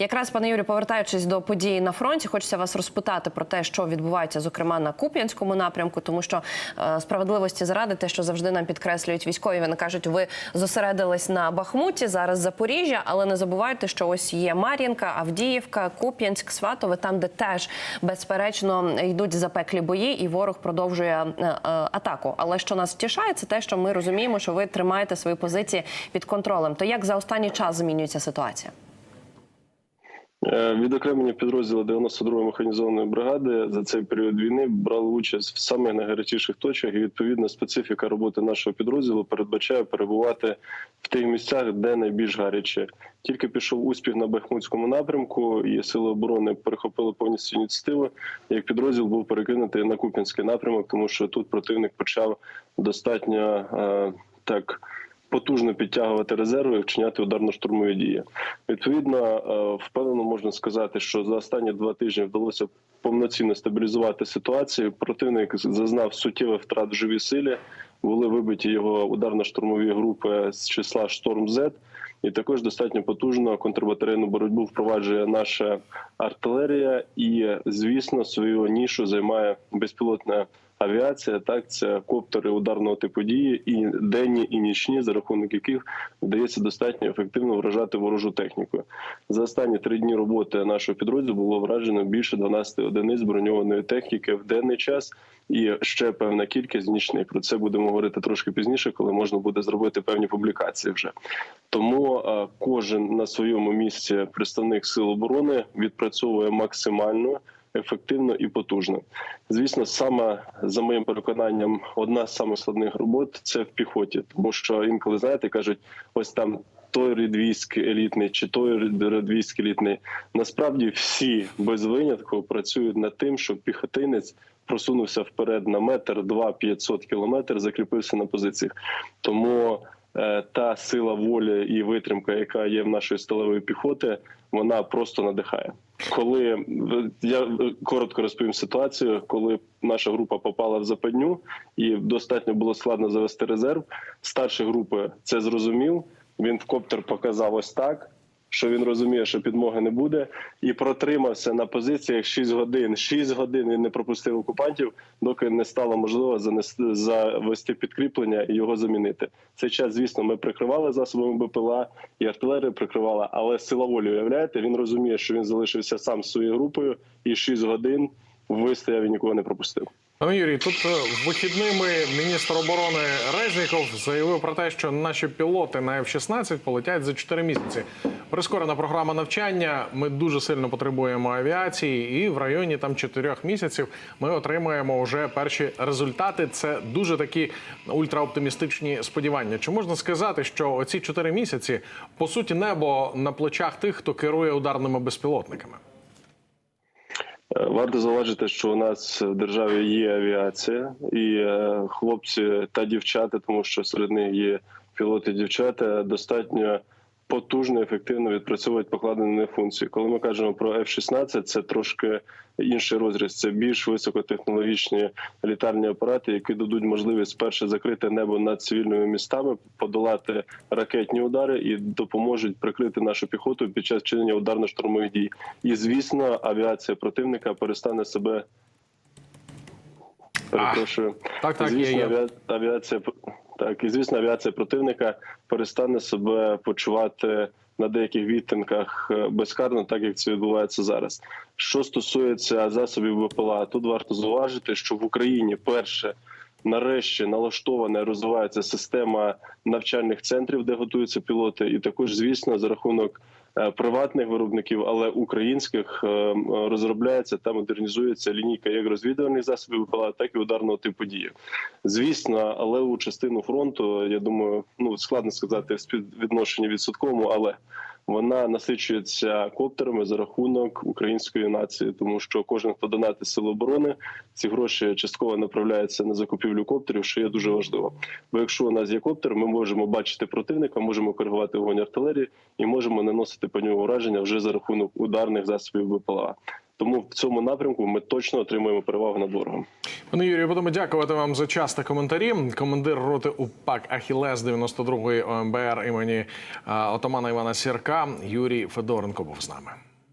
Якраз пане Юрію, повертаючись до подій на фронті, хочеться вас розпитати про те, що відбувається, зокрема на Куп'янському напрямку, тому що е, справедливості заради те, що завжди нам підкреслюють військові. Вони кажуть, ви зосередились на Бахмуті, зараз Запоріжжя, але не забувайте, що ось є Мар'їнка, Авдіївка, Куп'янськ, Сватове, там, де теж безперечно йдуть запеклі бої, і ворог продовжує е, е, атаку. Але що нас втішає, це те, що ми розуміємо, що ви тримаєте свої позиції під контролем. То як за останній час змінюється ситуація? Е, Відокремлені підрозділи 92-ї механізованої бригади за цей період війни брали участь в самих найгарячіших точках. І відповідно специфіка роботи нашого підрозділу передбачає перебувати в тих місцях, де найбільш гаряче. Тільки пішов успіх на Бахмутському напрямку, і сили оборони перехопили повністю ініціативу. Як підрозділ був перекинутий на Куп'янський напрямок, тому що тут противник почав достатньо е, так потужно підтягувати резерви і вчиняти ударно-штурмові дії. Відповідно, е, впевнено можна сказати, що за останні два тижні вдалося повноцінно стабілізувати ситуацію. Противник зазнав суттєвих втрат в живій силі. Були вибиті його ударно-штурмові групи з числа Шторм З. І також достатньо потужно контрбатарейну боротьбу впроваджує наша артилерія, і звісно, свою нішу займає безпілотна авіація. Так, це коптери ударного типу дії, і денні і нічні, за рахунок яких вдається достатньо ефективно вражати ворожу техніку. За останні три дні роботи нашого підрозділу було вражено більше 12 одиниць броньованої техніки в денний час. І ще певна кількість нічних. Про це будемо говорити трошки пізніше, коли можна буде зробити певні публікації. Вже тому е, кожен на своєму місці представник сил оборони відпрацьовує максимально ефективно і потужно. Звісно, саме за моїм переконанням, одна з самих робот це в піхоті, тому що інколи знаєте, кажуть, ось там. Той рід елітний чи той рід військ елітний. Насправді всі без винятку працюють над тим, щоб піхотинець просунувся вперед на метр, два 500 кілометр, закріпився на позиціях. Тому та сила волі і витримка, яка є в нашої сталевої піхоти, вона просто надихає. Коли я коротко розповім ситуацію, коли наша група попала в западню, і достатньо було складно завести резерв. Старші групи це зрозумів. Він в коптер показав ось так. Що він розуміє, що підмоги не буде, і протримався на позиціях 6 годин. 6 годин він не пропустив окупантів, доки не стало можливо занести завести підкріплення і його замінити. Цей час, звісно, ми прикривали засобами БПЛА і артилерія прикривала, але сила волі уявляєте, він розуміє, що він залишився сам з своєю групою, і 6 годин вистояв і нікого не пропустив. Пане Юрій, тут е, вихідними міністр оборони Резніков заявив про те, що наші пілоти на F-16 полетять за 4 місяці. Прискорена програма навчання. Ми дуже сильно потребуємо авіації, і в районі там 4 місяців ми отримаємо вже перші результати. Це дуже такі ультраоптимістичні сподівання. Чи можна сказати, що оці 4 місяці по суті небо на плечах тих, хто керує ударними безпілотниками? Варто зауважити, що у нас в державі є авіація, і е, хлопці та дівчата, тому що серед них є пілоти, дівчата, достатньо потужно, ефективно відпрацьовують покладені функції. Коли ми кажемо про F-16, це трошки інший розріз. Це більш високотехнологічні літальні апарати, які дадуть можливість перше закрити небо над цивільними містами, подолати ракетні удари і допоможуть прикрити нашу піхоту під час чинення ударно-штурмових дій. І звісно, авіація противника перестане себе. Перепрошую, так, так, звісно, авіація так, і звісно, авіація противника перестане себе почувати на деяких відтинках е, безкарно, так як це відбувається зараз. Що стосується засобів БПЛА, тут варто зауважити, що в Україні перше. Нарешті налаштована розвивається система навчальних центрів, де готуються пілоти, і також, звісно, за рахунок приватних виробників, але українських е, розробляється та модернізується лінійка як розвідувальних засобів БПЛА, так і ударного типу дії. Звісно, але у частину фронту, я думаю, ну складно сказати в співвідношенні відсотковому, але вона насичується коптерами за рахунок української нації, тому що кожен, хто донати сил оборони, ці гроші частково направляються на закупівлю коптерів, що є дуже важливо. Бо якщо у нас є коптер, ми можемо бачити противника, можемо коригувати вогонь артилерії і можемо наносити по нього ураження вже за рахунок ударних засобів БПЛА. Тому в цьому напрямку ми точно отримуємо перевагу над ворогом. Пане Юрію, будемо дякувати вам за час та коментарі. Командир роти УПАК Ахілес 92-ї ОМБР імені е, отамана Івана Сірка Юрій Федоренко був з нами.